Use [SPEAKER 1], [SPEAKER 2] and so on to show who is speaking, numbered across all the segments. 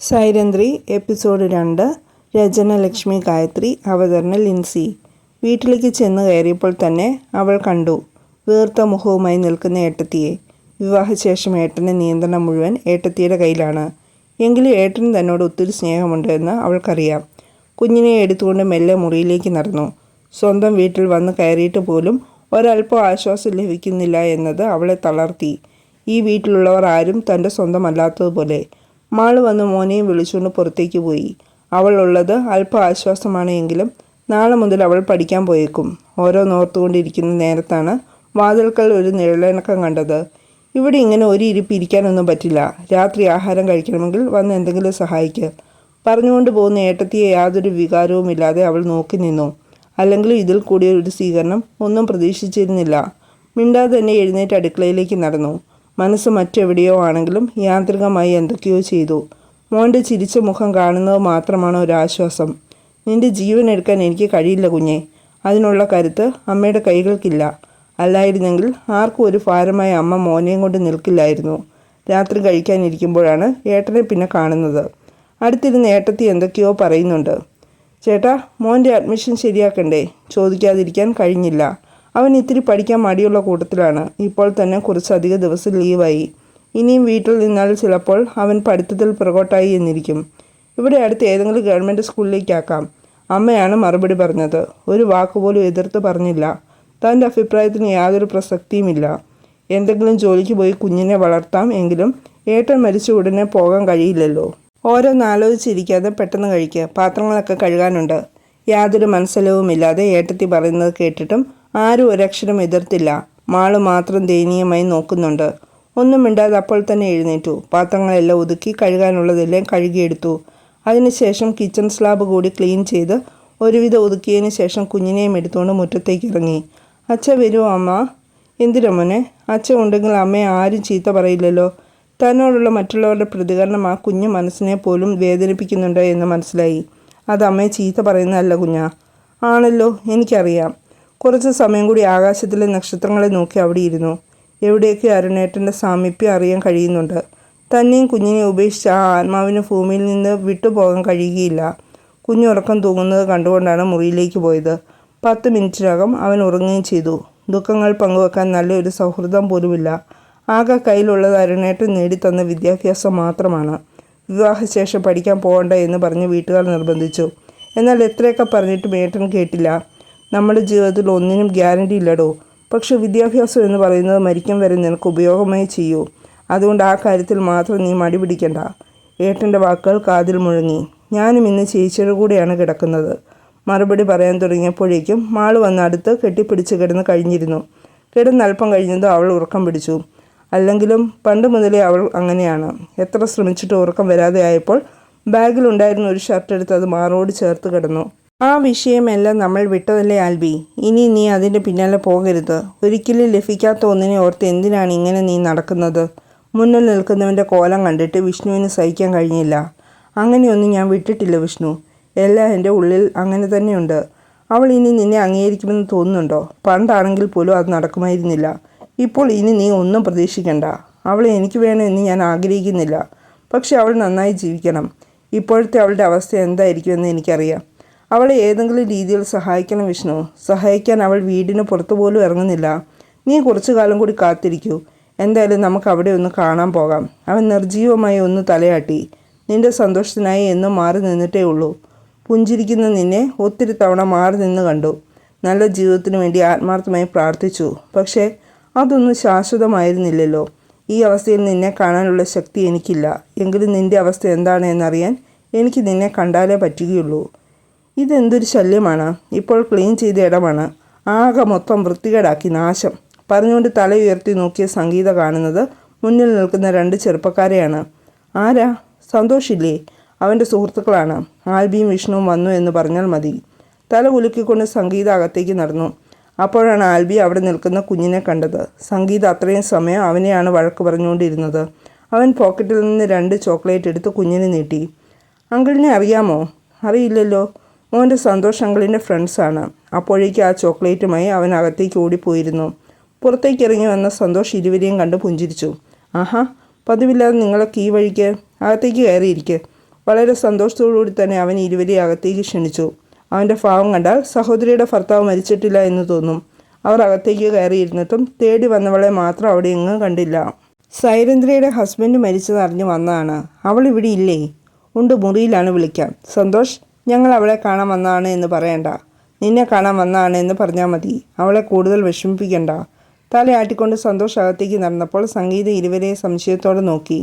[SPEAKER 1] Sairandhri episode രണ്ട് രചന ലക്ഷ്മി ഗായത്രി അവതരണ ലിൻസി. വീട്ടിലേക്ക് ചെന്ന് കയറിയപ്പോൾ തന്നെ അവൾ കണ്ടു വീർത്ത മുഖവുമായി നിൽക്കുന്ന ഏട്ടത്തിയെ. വിവാഹശേഷം ഏട്ടന്റെ നിയന്ത്രണം മുഴുവൻ ഏട്ടത്തിയുടെ കയ്യിലാണ്. എങ്കിലും ഏട്ടന് തന്നോട് ഒത്തിരി സ്നേഹമുണ്ട് എന്ന് അവൾക്കറിയാം. കുഞ്ഞിനെ എടുത്തുകൊണ്ട് മെല്ലെ മുറിയിലേക്ക് നടന്നു. സ്വന്തം വീട്ടിൽ വന്ന് കയറിയിട്ട് പോലും ഒരല്പം ആശ്വാസം ലഭിക്കുന്നില്ല എന്നത് അവളെ തളർത്തി. ഈ വീട്ടിലുള്ളവർ ആരും തന്റെ സ്വന്തമല്ലാത്തതുപോലെ മാൾ വന്ന് മോനെയും വിളിച്ചുകൊണ്ട് പുറത്തേക്ക് പോയി. അവൾ ഉള്ളത് അല്പ ആശ്വാസമാണ് എങ്കിലും നാളെ മുതൽ അവൾ പഠിക്കാൻ പോയേക്കും. ഓരോ നോർത്തുകൊണ്ടിരിക്കുന്ന നേരത്താണ് വാതിൽക്കൽ ഒരു നിഴലിണക്കം കണ്ടത്. ഇവിടെ ഇങ്ങനെ ഒരു ഇരിപ്പ് ഇരിക്കാനൊന്നും പറ്റില്ല. രാത്രി ആഹാരം കഴിക്കണമെങ്കിൽ വന്ന് എന്തെങ്കിലും സഹായിക്കുക പറഞ്ഞുകൊണ്ട് പോകുന്ന ഏട്ടത്തിയെ യാതൊരു വികാരവുമില്ലാതെ അവൾ നോക്കി നിന്നു. അല്ലെങ്കിൽ ഇതിൽ കൂടിയ ഒരു സ്വീകരണം ഒന്നും പ്രതീക്ഷിച്ചിരുന്നില്ല. മിണ്ടാതെ തന്നെ എഴുന്നേറ്റ് അടുക്കളയിലേക്ക് നടന്നു. മനസ്സ് മറ്റെവിടെയോ ആണെങ്കിലും യാന്ത്രികമായി എന്തൊക്കെയോ ചെയ്തു. മോന്റെ ചിരിച്ച മുഖം കാണുന്നത് മാത്രമാണ് ഒരാശ്വാസം. നിന്റെ ജീവൻ എടുക്കാൻ എനിക്ക് കഴിയില്ല കുഞ്ഞെ. അതിനുള്ള കരുത്ത് അമ്മയുടെ കൈകൾക്കില്ല. അല്ലായിരുന്നെങ്കിൽ ആർക്കും ഒരു ഭാരമായ അമ്മ മോനെയും കൊണ്ട് നിൽക്കില്ലായിരുന്നു. രാത്രി കഴിക്കാനിരിക്കുമ്പോഴാണ് ഏട്ടനെ പിന്നെ കാണുന്നത്. അടുത്തിരുന്ന് ഏട്ടത്തി എന്തൊക്കെയോ പറയുന്നുണ്ട്. ചേട്ടാ മോന്റെ അഡ്മിഷൻ ശരിയാക്കണ്ടേ? ചോദിക്കാതിരിക്കാൻ കഴിഞ്ഞില്ല. അവൻ ഇത്തിരി പഠിക്കാൻ മടിയുള്ള കൂട്ടത്തിലാണ്. ഇപ്പോൾ തന്നെ കുറച്ചധിക ദിവസം ലീവായി. ഇനിയും വീട്ടിൽ നിന്നാൽ ചിലപ്പോൾ അവൻ പഠിത്തത്തിൽ പുറകോട്ടായി എന്നിരിക്കും. ഇവിടെ അടുത്ത് ഏതെങ്കിലും ഗവൺമെന്റ് സ്കൂളിലേക്കാക്കാം. അമ്മയാണ് മറുപടി പറഞ്ഞത്. ഒരു വാക്കുപോലും എതിർത്ത് പറഞ്ഞില്ല. തന്റെ അഭിപ്രായത്തിന് യാതൊരു പ്രസക്തിയുമില്ല. എന്തെങ്കിലും ജോലിക്ക് പോയി കുഞ്ഞിനെ വളർത്താം എങ്കിലും ഏട്ടൻ മരിച്ച ഉടനെ പോകാൻ കഴിയില്ലല്ലോ. ഓരോന്നാലോചിച്ചിരിക്കാതെ പെട്ടെന്ന് കഴിക്കുക പാത്രങ്ങളൊക്കെ കഴുകാനുണ്ട്. യാതൊരു മനസ്സലവുമില്ലാതെ ഏട്ടത്തി പറയുന്നത് കേട്ടിട്ടും ആരും ഒരക്ഷരം എതിർത്തില്ല. മാൾ മാത്രം ദയനീയമായി നോക്കുന്നുണ്ട്. ഒന്നും മിണ്ടാതെ അപ്പോൾ തന്നെ എഴുന്നേറ്റു. പാത്രങ്ങളെല്ലാം ഒതുക്കി കഴുകാനുള്ളതെല്ലാം കഴുകിയെടുത്തു. അതിനുശേഷം കിച്ചൺ സ്ലാബ് കൂടി ക്ലീൻ ചെയ്ത് ഒരുവിധം ഒതുക്കിയതിന് ശേഷം കുഞ്ഞിനെയും എടുത്തുകൊണ്ട് മുറ്റത്തേക്ക് ഇറങ്ങി. അച്ഛ വരുമോ അമ്മ. എന്തിനാ മോനെ? അച്ഛൻ ഉണ്ടെങ്കിൽ അമ്മയെ ആരും ചീത്ത പറയില്ലല്ലോ. തന്നോടുള്ള മറ്റുള്ളവരുടെ പ്രതികരണം ആ കുഞ്ഞു മനസ്സിനെ പോലും വേദനിപ്പിക്കുന്നുണ്ട് എന്ന് മനസ്സിലായി. അത് അമ്മയെ ചീത്ത പറയുന്നതല്ല കുഞ്ഞാ. ആണല്ലോ എനിക്കറിയാം. കുറച്ച് സമയം കൂടി ആകാശത്തിലെ നക്ഷത്രങ്ങളെ നോക്കി അവിടെ ഇരുന്നു. എവിടെയൊക്കെ അരുണേട്ടന്റെ സാമീപ്യം അറിയാൻ കഴിയുന്നുണ്ട്? തന്നെയും കുഞ്ഞിനെ ഉപേക്ഷിച്ച ആ ആത്മാവിന് ഭൂമിയിൽ നിന്ന് വിട്ടുപോകാൻ കഴിയുകയില്ല. കുഞ്ഞുറക്കം തൂങ്ങുന്നത് കണ്ടുകൊണ്ടാണ് മുറിയിലേക്ക് പോയത്. പത്ത് മിനിറ്റിനകം അവൻ ഉറങ്ങുകയും ചെയ്തു. ദുഃഖങ്ങൾ പങ്കുവെക്കാൻ നല്ലൊരു സൗഹൃദം പോലുമില്ല. ആകെ കയ്യിലുള്ളത് അരുണേട്ടൻ നേടിത്തന്ന വിദ്യാഭ്യാസം മാത്രമാണ്. വിവാഹശേഷം പഠിക്കാൻ പോകണ്ട എന്ന് പറഞ്ഞ് വീട്ടുകാർ നിർബന്ധിച്ചു. എന്നാൽ എത്രയൊക്കെ പറഞ്ഞിട്ടും ഏട്ടൻ കേട്ടില്ല. നമ്മുടെ ജീവിതത്തിൽ ഒന്നിനും ഗ്യാരണ്ടി ഇല്ലടോ. പക്ഷെ വിദ്യാഭ്യാസം എന്ന് പറയുന്നത് മരിക്കും വരെ നിനക്ക് ഉപയോഗമായി ചെയ്യൂ. അതുകൊണ്ട് ആ കാര്യത്തിൽ മാത്രം നീ മടി പിടിക്കണ്ട. ഏട്ടന്റെ വാക്കുകൾ കാതിൽ മുഴങ്ങി. ഞാനും ഇന്ന് ചേച്ചിയുടെ കൂടെയാണ് കിടക്കുന്നത്. മറുപടി പറയാൻ തുടങ്ങിയപ്പോഴേക്കും മാൾ വന്ന് അടുത്ത് കെട്ടിപ്പിടിച്ച് കിടന്ന് കഴിഞ്ഞിരുന്നു. കിടന്ന് അല്പം കഴിഞ്ഞതും അവൾ ഉറക്കം പിടിച്ചു. അല്ലെങ്കിലും പണ്ട് മുതലേ അവൾ അങ്ങനെയാണ്. എത്ര ശ്രമിച്ചിട്ട് ഉറക്കം വരാതെ ആയപ്പോൾ ബാഗിലുണ്ടായിരുന്ന ഒരു ഷർട്ട് എടുത്ത് അത് മാറോട് ചേർത്ത് കിടന്നു. ആ വിഷയമെല്ലാം നമ്മൾ വിട്ടതല്ലേ ആൽബി? ഇനി നീ അതിന്റെ പിന്നാലെ പോകരുത്. ഒരിക്കലും ലഭിക്കാത്ത ഒന്നിനെ ഓർത്ത് എന്തിനാണ് ഇങ്ങനെ നീ നടക്കുന്നത്? മുന്നിൽ നിൽക്കുന്നവന്റെ കോലം കണ്ടിട്ട് വിഷ്ണുവിന് സഹിക്കാൻ കഴിഞ്ഞില്ല. അങ്ങനെയൊന്നും ഞാൻ വിട്ടിട്ടില്ല വിഷ്ണു. എല്ലാം എന്റെ ഉള്ളിൽ അങ്ങനെ തന്നെയുണ്ട്. അവൾ ഇനി നിന്നെ അംഗീകരിക്കുമെന്ന് തോന്നുന്നുണ്ടോ? പണ്ടാണെങ്കിൽ പോലും അത് നടക്കുമായിരുന്നില്ല. ഇപ്പോൾ ഇനി നീ ഒന്നും പ്രതീക്ഷിക്കണ്ട. അവളെ എനിക്ക് വേണമെന്ന് ഞാൻ ആഗ്രഹിക്കുന്നില്ല. പക്ഷെ അവൾ നന്നായി ജീവിക്കണം. ഇപ്പോഴത്തെ അവളുടെ അവസ്ഥ എന്തായിരിക്കുമെന്ന് എനിക്കറിയാം. അവളെ ഏതെങ്കിലും രീതിയിൽ സഹായിക്കണം വിഷ്ണു. സഹായിക്കാൻ അവൾ വീടിന് പുറത്തു പോലും ഇറങ്ങുന്നില്ല. നീ കുറച്ചു കാലം കൂടി കാത്തിരിക്കൂ. എന്തായാലും നമുക്ക് അവിടെ ഒന്ന് കാണാൻ പോകാം. അവൻ നിർജീവമായി ഒന്ന് തലയാട്ടി. നിന്റെ സന്തോഷത്തിനായി എന്നും മാറി നിന്നിട്ടേ ഉള്ളൂ. പുഞ്ചിരിക്കുന്ന നിന്നെ ഒത്തിരി തവണ മാറി നിന്ന് കണ്ടു. നല്ല ജീവിതത്തിനു വേണ്ടി ആത്മാർത്ഥമായി പ്രാർത്ഥിച്ചു. പക്ഷേ അതൊന്നും ശാശ്വതമായിരുന്നില്ലല്ലോ. ഈ അവസ്ഥയിൽ നിന്നെ കാണാനുള്ള ശക്തി എനിക്കില്ല. എങ്കിലും നിന്റെ അവസ്ഥ എന്താണ് എന്നറിയാൻ എനിക്ക് നിന്നെ കണ്ടാലേ പറ്റുകയുള്ളൂ. ഇതെന്തൊരു ശല്യമാണ്? ഇപ്പോൾ ക്ലീൻ ചെയ്ത ഇടമാണ്. ആകെ മൊത്തം വൃത്തികേടാക്കി നാശം. പറഞ്ഞുകൊണ്ട് തല ഉയർത്തി നോക്കിയ സംഗീത കാണുന്നത് മുന്നിൽ നിൽക്കുന്ന രണ്ട് ചെറുപ്പക്കാരെയാണ്. ആരാ? സന്തോഷില്ലേ? അവന്റെ സുഹൃത്തുക്കളാണ്. ആൽബിയും വിഷ്ണുവും വന്നു എന്ന് പറഞ്ഞാൽ മതി. തല കുലുക്കിക്കൊണ്ട് സംഗീത അകത്തേക്ക് നടന്നു. അപ്പോഴാണ് ആൽബി അവിടെ നിൽക്കുന്ന കുഞ്ഞിനെ കണ്ടത്. സംഗീത അത്രയും സമയം അവനെയാണ് വഴക്ക് പറഞ്ഞുകൊണ്ടിരുന്നത്. അവൻ പോക്കറ്റിൽ നിന്ന് രണ്ട് ചോക്ലേറ്റ് എടുത്ത് കുഞ്ഞിനെ നീട്ടി. അങ്കിളിനെ അറിയാമോ? അറിയില്ലല്ലോ. മോന്റെ സന്തോഷ് അങ്കിളിന്റെ ഫ്രണ്ട്സാണ്. അപ്പോഴേക്ക് ആ ചോക്ലേറ്റുമായി അവൻ അകത്തേക്ക് ഓടിപ്പോയിരുന്നു. പുറത്തേക്ക് ഇറങ്ങി വന്ന സന്തോഷ് ഇരുവരെയും കണ്ട് പുഞ്ചിരിച്ചു. ആഹാ പതിവില്ലാതെ നിങ്ങളൊക്കെ ഈ വഴിക്ക് അകത്തേക്ക് കയറിയിരിക്കെ. വളരെ സന്തോഷത്തോടുകൂടി തന്നെ അവൻ ഇരുവരെയും അകത്തേക്ക് ക്ഷണിച്ചു. അവന്റെ ഭാവം കണ്ടാൽ സഹോദരിയുടെ ഭർത്താവ് മരിച്ചിട്ടില്ല എന്ന് തോന്നും. അവർ അകത്തേക്ക് കയറിയിരുന്നിട്ടും തേടി വന്നവളെ മാത്രം അവിടെ എങ്ങും കണ്ടില്ല. സൈരന്ദ്രയുടെ ഹസ്ബൻഡ് മരിച്ചതറിഞ്ഞ് വന്നതാണ്. അവൾ ഇവിടെ ഇല്ലേ? ഉണ്ട് മുറിയിലാണ് വിളിക്കാം സന്തോഷ് ഞങ്ങൾ അവളെ കാണാൻ വന്നാണ് എന്ന് പറയണ്ട. നിന്നെ കാണാൻ വന്നാണ് എന്ന് പറഞ്ഞാൽ മതി. അവളെ കൂടുതൽ വിഷമിപ്പിക്കണ്ട. തലയാട്ടിക്കൊണ്ട് സന്തോഷ് അകത്തേക്ക് നടന്നപ്പോൾ സംഗീത ഇരുവരെ സംശയത്തോടെ നോക്കി.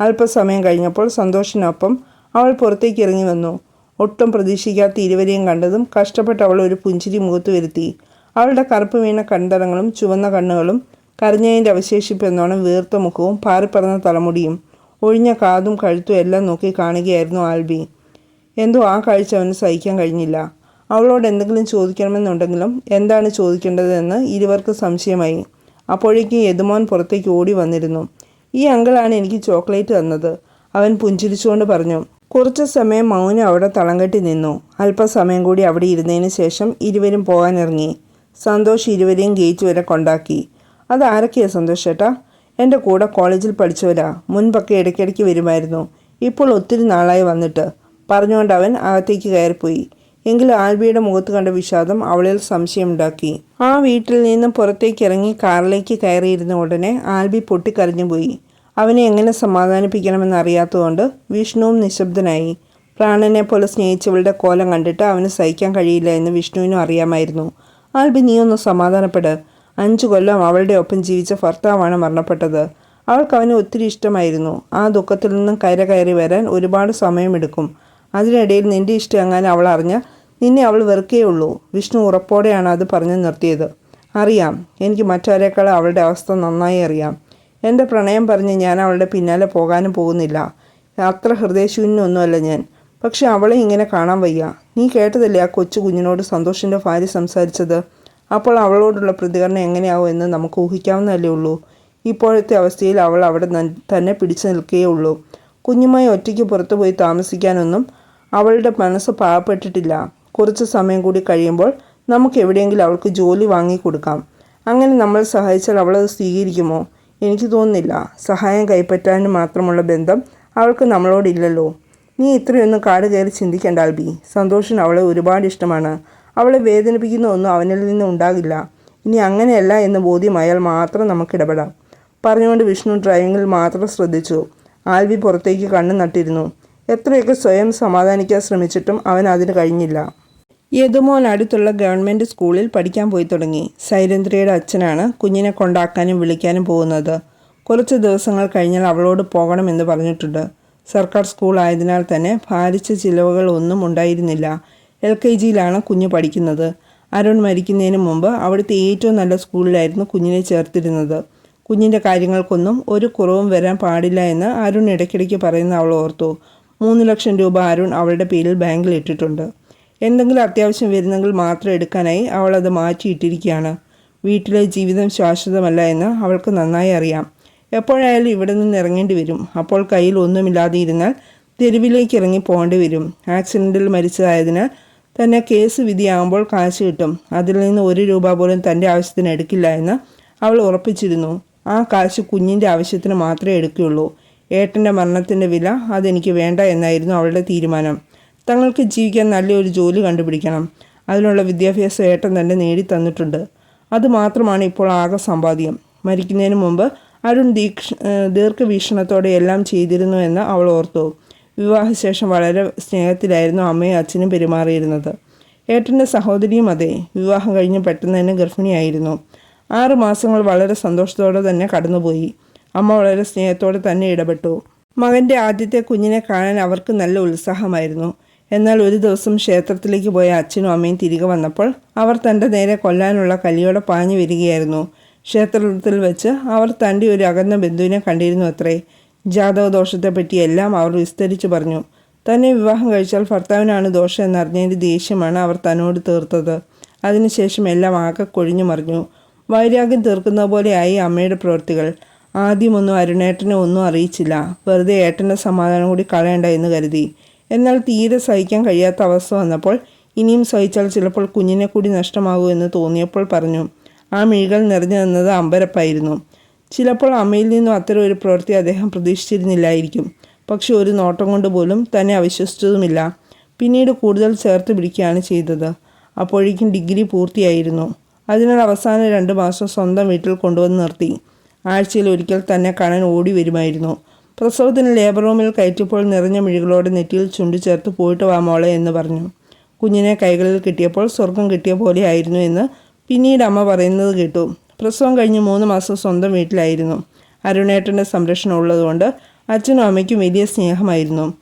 [SPEAKER 1] അല്പസമയം കഴിഞ്ഞപ്പോൾ സന്തോഷിനൊപ്പം അവൾ പുറത്തേക്ക് ഇറങ്ങി വന്നു. ഒട്ടും പ്രതീക്ഷിക്കാത്ത ഇരുവരെയും കണ്ടതും കഷ്ടപ്പെട്ട് അവൾ ഒരു പുഞ്ചിരി മുഖത്ത് വരുത്തി. അവളുടെ കറുപ്പ് വീണ കൺതടങ്ങളും ചുവന്ന കണ്ണുകളും കരഞ്ഞതിന്റെ അവശേഷിപ്പ് എന്നോണം വീർത്ത മുഖവും പാറിപ്പറന്ന തലമുടിയും ഒഴിഞ്ഞ കാതും കഴുത്തും എല്ലാം നോക്കി കാണുകയായിരുന്നു ആൽബി. എന്തോ ആ കാഴ്ച അവന് സഹിക്കാൻ കഴിഞ്ഞില്ല. അവളോട് എന്തെങ്കിലും ചോദിക്കണമെന്നുണ്ടെങ്കിലും എന്താണ് ചോദിക്കേണ്ടതെന്ന് ഇരുവർക്കും സംശയമായി. അപ്പോഴേക്കും യദുമോൻ പുറത്തേക്ക് ഓടി വന്നിരുന്നു. ഈ അങ്കിളാണ് എനിക്ക് ചോക്ലേറ്റ് തന്നത്. അവൻ പുഞ്ചിരിച്ചുകൊണ്ട് പറഞ്ഞു. കുറച്ച് സമയം മൗനം അവിടെ തളം കെട്ടി നിന്നു. അല്പസമയം കൂടി അവിടെ ഇരുന്നതിന് ശേഷം ഇരുവരും പോകാനിറങ്ങി. സന്തോഷ് ഇരുവരെയും ഗേറ്റ് വരെ കൊണ്ടാക്കി. അത് ആരൊക്കെയാ സന്തോഷ് ചേട്ടാ? എന്റെ കൂടെ കോളേജിൽ പഠിച്ചവരാ. മുൻപൊക്കെ ഇടയ്ക്കിടയ്ക്ക് വരുമായിരുന്നു. ഇപ്പോൾ ഒത്തിരി നാളായി വന്നിട്ട്. പറഞ്ഞുകൊണ്ട് അവൻ അകത്തേക്ക് കയറിപ്പോയി. എങ്കിലും ആൽബിയുടെ മുഖത്ത് കണ്ട വിഷാദം അവളിൽ സംശയമുണ്ടാക്കി. ആ വീട്ടിൽ നിന്നും പുറത്തേക്ക് ഇറങ്ങി കാറിലേക്ക് കയറിയിരുന്ന ഉടനെ ആൽബി പൊട്ടിക്കരഞ്ഞുപോയി അവനെ എങ്ങനെ സമാധാനിപ്പിക്കണമെന്ന് അറിയാത്തതുകൊണ്ട് വിഷ്ണുവും നിശബ്ദനായി. പ്രാണനെ പോലെ സ്നേഹിച്ചവളുടെ കോലം കണ്ടിട്ട് അവന് സഹിക്കാൻ കഴിയില്ല എന്ന് വിഷ്ണുവിനും അറിയാമായിരുന്നു. ആൽബി നീ ഒന്ന് സമാധാനപ്പെട്. അഞ്ചു കൊല്ലം അവളുടെ ഒപ്പം ജീവിച്ച ഭർത്താവാണ് മരണപ്പെട്ടത്. അവൾക്ക് അവനെ ഒത്തിരി ഇഷ്ടമായിരുന്നു. ആ ദുഃഖത്തിൽ നിന്നും കയറി കയറി വരാൻ ഒരുപാട് സമയമെടുക്കും. അതിനിടയിൽ നിന്റെ ഇഷ്ടം എങ്ങാനും അവൾ അറിഞ്ഞ നിന്നെ അവൾ വെറുക്കേ ഉള്ളൂ. വിഷ്ണു ഉറപ്പോടെയാണ് അത് പറഞ്ഞു നിർത്തിയത്. അറിയാം എനിക്ക് മറ്റാരേക്കാൾ അവളുടെ അവസ്ഥ നന്നായി അറിയാം. എന്റെ പ്രണയം പറഞ്ഞ് ഞാൻ അവളുടെ പിന്നാലെ പോകാനും പോകുന്നില്ല. അത്ര ഹൃദയശൂന്യൊന്നുമല്ല ഞാൻ. പക്ഷെ അവളെ ഇങ്ങനെ കാണാൻ വയ്യ. നീ കേട്ടതല്ലേ ആ കൊച്ചു കുഞ്ഞിനോട് സന്തോഷിന്റെ ഭാര്യ സംസാരിച്ചത്? അപ്പോൾ അവളോടുള്ള പ്രതികരണം എങ്ങനെയാവും എന്ന് നമുക്ക് ഊഹിക്കാവുന്നതല്ലേ ഉള്ളൂ. ഇപ്പോഴത്തെ അവസ്ഥയിൽ അവൾ അവിടെ തന്നെ പിടിച്ചു നിൽക്കുകയേ ഉള്ളൂ. കുഞ്ഞുമായി ഒറ്റയ്ക്ക് പുറത്തു പോയി താമസിക്കാനൊന്നും അവളുടെ മനസ്സ് പാവപ്പെട്ടിട്ടില്ല. കുറച്ച് സമയം കൂടി കഴിയുമ്പോൾ നമുക്ക് എവിടെയെങ്കിലും അവൾക്ക് ജോലി വാങ്ങിക്കൊടുക്കാം അങ്ങനെ നമ്മൾ സഹായിച്ചാൽ അവളത് സ്വീകരിക്കുമോ? എനിക്ക് തോന്നുന്നില്ല. സഹായം കൈപ്പറ്റാനും മാത്രമുള്ള ബന്ധം അവൾക്ക് നമ്മളോടില്ലല്ലോ നീ ഇത്രയൊന്നും കാട് കയറി ചിന്തിക്കേണ്ട ആൽബി. സന്തോഷിന് അവളെ ഒരുപാട് ഇഷ്ടമാണ്. അവളെ വേദനിപ്പിക്കുന്ന ഒന്നും അവനിൽ നിന്ന് ഉണ്ടാകില്ല. ഇനി അങ്ങനെയല്ല എന്ന് ബോധ്യമായാൽ മാത്രം നമുക്ക് ഇടപെടാം. പറഞ്ഞുകൊണ്ട് വിഷ്ണു ഡ്രൈവിങ്ങിൽ മാത്രം ശ്രദ്ധിച്ചു. ആൽബി പുറത്തേക്ക് കണ്ണു നട്ടിരുന്നു എത്രയൊക്കെ സ്വയം സമാധാനിക്കാൻ ശ്രമിച്ചിട്ടും അവൻ അതിന് കഴിഞ്ഞില്ല. യദുമോൻ അടുത്തുള്ള ഗവൺമെന്റ് സ്കൂളിൽ പഠിക്കാൻ പോയി തുടങ്ങി. സൈരന്ദ്രയുടെ അച്ഛനാണ് കുഞ്ഞിനെ കൊണ്ടാക്കാനും വിളിക്കാനും പോകുന്നത്. കുറച്ച് ദിവസങ്ങൾ കഴിഞ്ഞാൽ അവളോട് പോകണമെന്ന് പറഞ്ഞിട്ടുണ്ട്. സർക്കാർ സ്കൂൾ ആയതിനാൽ തന്നെ ഭാരിച്ച ചിലവുകൾ ഒന്നും ഉണ്ടായിരുന്നില്ല. എൽ കെ ജിയിലാണ് കുഞ്ഞ് പഠിക്കുന്നത്. അരുൺ മരിക്കുന്നതിന് മുമ്പ് അവിടുത്തെ ഏറ്റവും നല്ല സ്കൂളിലായിരുന്നു കുഞ്ഞിനെ ചേർത്തിരുന്നത്. കുഞ്ഞിന്റെ കാര്യങ്ങൾക്കൊന്നും ഒരു കുറവും വരാൻ പാടില്ല എന്ന് അരുൺ ഇടയ്ക്കിടയ്ക്ക് പറയുന്ന അവൾ ഓർത്തു. മൂന്ന് ലക്ഷം രൂപ അരുൺ അവളുടെ പേരിൽ ബാങ്കിൽ ഇട്ടിട്ടുണ്ട്. എന്തെങ്കിലും അത്യാവശ്യം വരുന്നെങ്കിൽ മാത്രം എടുക്കാനായി അവൾ അത് മാറ്റിയിട്ടിരിക്കുകയാണ്. വീട്ടിലെ ജീവിതം ശാശ്വതമല്ല എന്ന് അവൾക്ക് നന്നായി അറിയാം. എപ്പോഴായാലും ഇവിടെ നിന്ന് ഇറങ്ങേണ്ടി വരും. അപ്പോൾ കയ്യിൽ ഒന്നുമില്ലാതെ ഇരുന്നാൽ തെരുവിലേക്ക് ഇറങ്ങി പോകേണ്ടി വരും. ആക്സിഡന്റിൽ മരിച്ചതായതിനാൽ തന്നെ കേസ് വിധിയാകുമ്പോൾ കാശ് കിട്ടും. അതിൽ നിന്ന് ഒരു രൂപ പോലും തന്റെ ആവശ്യത്തിന് എടുക്കില്ല എന്ന് അവൾ ഉറപ്പിച്ചിരുന്നു. ആ കാശ് കുഞ്ഞിന്റെ ആവശ്യത്തിന് മാത്രമേ എടുക്കുകയുള്ളൂ. ഏട്ടന്റെ മരണത്തിന്റെ വില അതെനിക്ക് വേണ്ട എന്നായിരുന്നു അവളുടെ തീരുമാനം. തങ്ങൾക്ക് ജീവിക്കാൻ നല്ലൊരു ജോലി കണ്ടുപിടിക്കണം. അതിനുള്ള വിദ്യാഭ്യാസം ഏട്ടൻ തന്നെ നേടി തന്നിട്ടുണ്ട് അത് മാത്രമാണ് ഇപ്പോൾ ആകെ സമ്പാദ്യം. മരിക്കുന്നതിന് മുമ്പ് അരുൺ ദീക്ഷ ദീർഘവീക്ഷണത്തോടെ എല്ലാം ചെയ്തിരുന്നു എന്ന് അവൾ ഓർത്തു. വിവാഹശേഷം വളരെ സ്നേഹത്തിലായിരുന്നു അമ്മയും അച്ഛനും പെരുമാറിയിരുന്നത്. ഏട്ടന്റെ സഹോദരിയും അതെ. വിവാഹം കഴിഞ്ഞ് പെട്ടെന്ന് തന്നെ ഗർഭിണിയായിരുന്നു. ആറ് മാസങ്ങൾ വളരെ സന്തോഷത്തോടെ തന്നെ കടന്നുപോയി. അമ്മ വളരെ സ്നേഹത്തോടെ തന്നെ ഇടപെട്ടു. മകന്റെ ആദ്യത്തെ കുഞ്ഞിനെ കാണാൻ അവർക്ക് നല്ല ഉത്സാഹമായിരുന്നു. എന്നാൽ ഒരു ദിവസം ക്ഷേത്രത്തിലേക്ക് പോയ അച്ഛനും അമ്മയും തിരികെ വന്നപ്പോൾ അവർ തന്റെ നേരെ കൊല്ലാനുള്ള കലിയോടെ പാഞ്ഞു വരികയായിരുന്നു. ക്ഷേത്രത്തിൽ വെച്ച് അവർ തന്റെ ഒരു അകന്ന ബന്ധുവിനെ കണ്ടിരുന്നു അത്രേ. ജാതക ദോഷത്തെപ്പറ്റി എല്ലാം അവർ വിസ്തരിച്ചു പറഞ്ഞു. തന്നെ വിവാഹം കഴിച്ചാൽ ഭർത്താവിനാണ് ദോഷം എന്നറിഞ്ഞതിന്റെ ദേഷ്യമാണ് അവർ തന്നോട് തീർത്തത്. അതിനുശേഷം എല്ലാം ആകെ കൊഴിഞ്ഞു മറിഞ്ഞു. വൈരാഗ്യം തീർക്കുന്ന പോലെയായി അമ്മയുടെ പ്രവൃത്തികൾ. ആദ്യമൊന്നും അരുണേട്ടനെ ഒന്നും അറിയിച്ചില്ല. വെറുതെ ഏട്ടന്റെ സമാധാനം കൂടി കളയണ്ട എന്ന് കരുതി. എന്നാൽ തീരെ സഹിക്കാൻ കഴിയാത്ത അവസ്ഥ വന്നപ്പോൾ ഇനിയും സഹിച്ചാൽ ചിലപ്പോൾ കുഞ്ഞിനെ കൂടി നഷ്ടമാകൂ എന്ന് തോന്നിയപ്പോൾ പറഞ്ഞു ആ മിഴികൾ നിറഞ്ഞു നിന്നത് അമ്പരപ്പായിരുന്നു. ചിലപ്പോൾ അമ്മയിൽ നിന്നും അത്തരം ഒരു പ്രവൃത്തി അദ്ദേഹം പ്രതീക്ഷിച്ചിരുന്നില്ലായിരിക്കും. പക്ഷെ ഒരു നോട്ടം കൊണ്ട് പോലും തന്നെ അവിശ്വസിച്ചതുമില്ല. പിന്നീട് കൂടുതൽ ചേർത്ത് പിടിക്കുകയാണ് ചെയ്തത്. അപ്പോഴേക്കും ഡിഗ്രി പൂർത്തിയായിരുന്നു. അതിനാൽ അവസാന രണ്ട് മാസം സ്വന്തം വീട്ടിൽ കൊണ്ടുവന്ന് നിർത്തി. ആഴ്ചയിൽ ഒരിക്കൽ തന്നെ കാണാൻ ഓടി വരുമായിരുന്നു. പ്രസവത്തിന് ലേബർ റൂമിൽ കയറ്റിയപ്പോൾ നിറഞ്ഞ മിഴികളോടെ നെറ്റിയിൽ ചുണ്ടു ചേർത്ത് പോയിട്ട് വാ മോളെ എന്ന് പറഞ്ഞു. കുഞ്ഞിനെ കൈകളിൽ കിട്ടിയപ്പോൾ സ്വർഗം കിട്ടിയ പോലെ ആയിരുന്നു എന്ന് പിന്നീട് അമ്മ പറയുന്നത് കേട്ടു. പ്രസവം കഴിഞ്ഞ് മൂന്ന് മാസം സ്വന്തം വീട്ടിലായിരുന്നു. അരുണേട്ടന്റെ സംരക്ഷണം ഉള്ളതുകൊണ്ട് അച്ഛനും അമ്മയ്ക്കും വലിയ സ്നേഹമായിരുന്നു.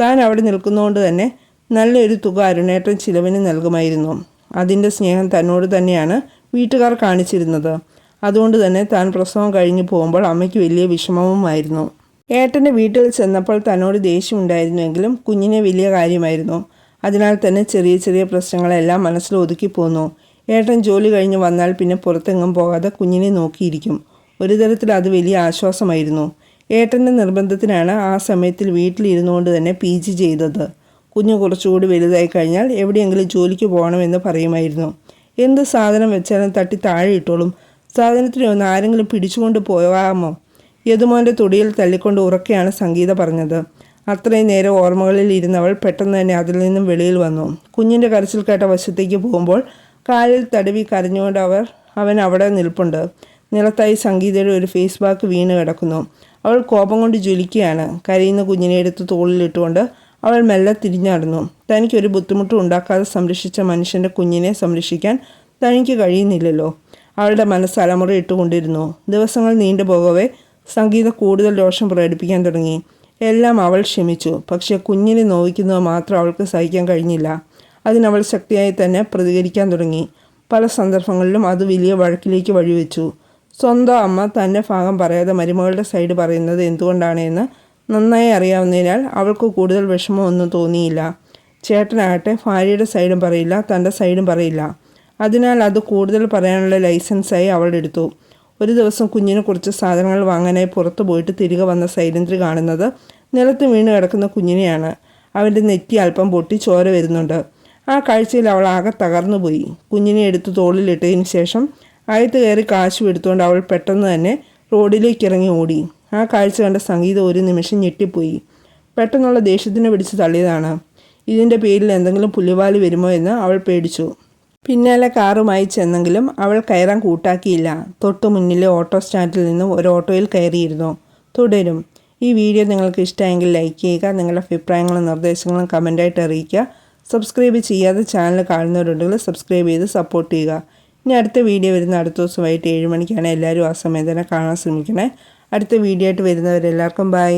[SPEAKER 1] താൻ അവിടെ നിൽക്കുന്നതുകൊണ്ട് തന്നെ നല്ലൊരു തുക അരുണേട്ടൻ ചിലവിന് നൽകുമായിരുന്നു. അതിന്റെ സ്നേഹം തന്നോട് തന്നെയാണ് വീട്ടുകാർ കാണിച്ചിരുന്നത്. അതുകൊണ്ട് തന്നെ താൻ പ്രസവം കഴിഞ്ഞു പോകുമ്പോൾ അമ്മയ്ക്ക് വലിയ വിഷമവുമായിരുന്നു. ഏട്ടന്റെ വീട്ടിൽ ചെന്നപ്പോൾ തന്നോട് ദേഷ്യമുണ്ടായിരുന്നുവെങ്കിലും കുഞ്ഞിനെ വലിയ കാര്യമായിരുന്നു. അതിനാൽ തന്നെ ചെറിയ ചെറിയ പ്രശ്നങ്ങളെല്ലാം മനസ്സിൽ ഒതുക്കി പോന്നു. ഏട്ടൻ ജോലി കഴിഞ്ഞ് വന്നാൽ പിന്നെ പുറത്തെങ്ങും പോകാതെ കുഞ്ഞിനെ നോക്കിയിരിക്കും. ഒരു തരത്തിൽ അത് വലിയ ആശ്വാസമായിരുന്നു. ഏട്ടന്റെ നിർബന്ധത്തിനാണ് ആ സമയത്തിൽ വീട്ടിലിരുന്നുകൊണ്ട് തന്നെ പി ജി ചെയ്തത്. കുഞ്ഞ് കുറച്ചുകൂടി വലുതായി കഴിഞ്ഞാൽ എവിടെയെങ്കിലും ജോലിക്ക് പോകണമെന്ന് പറയുമായിരുന്നു. എന്ത് സാധനം വെച്ചാലും തട്ടി താഴെ ഇട്ടോളും. സാധനത്തിന് ഒന്ന് ആരെങ്കിലും പിടിച്ചുകൊണ്ട് പോകാമോ? യദുമോന്റെ തൊടിയിൽ തല്ലിക്കൊണ്ട് ഉറക്കെയാണ് സംഗീത പറഞ്ഞത്. അത്രയും നേരം ഓർമ്മകളിൽ ഇരുന്നവൾ പെട്ടെന്ന് തന്നെ അതിൽ നിന്നും വെളിയിൽ വന്നു. കുഞ്ഞിന്റെ കരച്ചിൽ കേട്ട വശത്തേക്ക് പോകുമ്പോൾ കാലിൽ തടവി കരഞ്ഞുകൊണ്ട് അവർ അവൻ അവിടെ നിൽപ്പുണ്ട്. നിലത്തായി സംഗീതയുടെ ഒരു ഫേസ് ബാക്ക് വീണ് കിടക്കുന്നു. അവൾ കോപം കൊണ്ട് ജ്വലിക്കുകയാണ്. കരയുന്ന കുഞ്ഞിനെ എടുത്ത് തോളിലിട്ടുകൊണ്ട് അവൾ മെല്ലെ തിരിഞ്ഞാടുന്നു. തനിക്കൊരു ബുദ്ധിമുട്ടും ഉണ്ടാക്കാതെ സംരക്ഷിച്ച മനുഷ്യന്റെ കുഞ്ഞിനെ സംരക്ഷിക്കാൻ തനിക്ക് കഴിയുന്നില്ലല്ലോ. അവളുടെ മനസ്സ് അലമുറ ഇട്ടുകൊണ്ടിരുന്നു ദിവസങ്ങൾ നീണ്ടുപോകവേ സംഗീത കൂടുതൽ രോഷം പ്രകടിപ്പിക്കാൻ തുടങ്ങി. എല്ലാം അവൾ ക്ഷമിച്ചു. പക്ഷെ കുഞ്ഞിനെ നോവിക്കുന്നത് മാത്രം അവൾക്ക് സഹിക്കാൻ കഴിഞ്ഞില്ല. അതിനവൾ ശക്തിയായി തന്നെ പ്രതികരിക്കാൻ തുടങ്ങി. പല സന്ദർഭങ്ങളിലും അത് വലിയ വഴക്കിലേക്ക് വഴിവെച്ചു. സ്വന്തം അമ്മ തന്റെ ഭാഗം പറയാതെ മരുമകളുടെ സൈഡ് പറയുന്നത് എന്തുകൊണ്ടാണ് എന്ന് നന്നായി അറിയാവുന്നതിനാൽ അവൾക്ക് കൂടുതൽ വിഷമമൊന്നും തോന്നിയില്ല. ചേട്ടനാകട്ടെ ഭാര്യയുടെ സൈഡും പറയില്ല തന്റെ സൈഡും പറയില്ല. അതിനാൽ അത് കൂടുതൽ പറയാനുള്ള ലൈസൻസായി അവൾ എടുത്തു. ഒരു ദിവസം കുഞ്ഞിന് കുറച്ച് സാധനങ്ങൾ വാങ്ങാനായി പുറത്തു പോയിട്ട് തിരികെ വന്ന സൈലന്ത്രി കാണുന്നത് നിലത്ത് വീണ് കിടക്കുന്ന കുഞ്ഞിനെയാണ്. അവന്റെ നെറ്റി അല്പം പൊട്ടി ചോര വരുന്നുണ്ട്. ആ കാഴ്ചയിൽ അവൾ ആകെ തകർന്നുപോയി. കുഞ്ഞിനെ എടുത്ത് തോളിലിട്ടതിന് ശേഷം അയത്ത് കയറി കാശും എടുത്തുകൊണ്ട് അവൾ പെട്ടെന്ന് തന്നെ റോഡിലേക്ക് ഇറങ്ങി ഓടി. ആ കാഴ്ച കണ്ട സംഗീതം ഒരു നിമിഷം ഞെട്ടിപ്പോയി. പെട്ടെന്നുള്ള ദേഷ്യത്തിന് പിടിച്ച് തള്ളിയതാണ്. ഇതിന്റെ പേരിൽ എന്തെങ്കിലും പുലിവാലി വരുമോ എന്ന് അവൾ പേടിച്ചു. പിന്നാലെ കാറുമായി ചെന്നെങ്കിലും അവൾ കയറാൻ കൂട്ടാക്കിയില്ല. തൊട്ടു മുന്നിലെ ഓട്ടോ സ്റ്റാൻഡിൽ നിന്നും ഒരു ഓട്ടോയിൽ കയറിയിരുന്നു. തുടരും. ഈ വീഡിയോ നിങ്ങൾക്ക് ഇഷ്ടമായെങ്കിൽ ലൈക്ക് ചെയ്യുക നിങ്ങളുടെ അഭിപ്രായങ്ങളും നിർദ്ദേശങ്ങളും കമന്റായിട്ട് അറിയിക്കുക. സബ്സ്ക്രൈബ് ചെയ്യാതെ ചാനൽ കാണുന്നവരുണ്ടെങ്കിൽ സബ്സ്ക്രൈബ് ചെയ്ത് സപ്പോർട്ട് ചെയ്യുക. ഇനി അടുത്ത വീഡിയോ വരുന്ന അടുത്ത ദിവസം വൈകിട്ട് ഏഴ് മണിക്കാണ് എല്ലാവരും ആ സമയം തന്നെ കാണാൻ ശ്രമിക്കണേ. അടുത്ത വീഡിയോ ആയിട്ട് വരുന്നവരെല്ലാവർക്കും ബൈ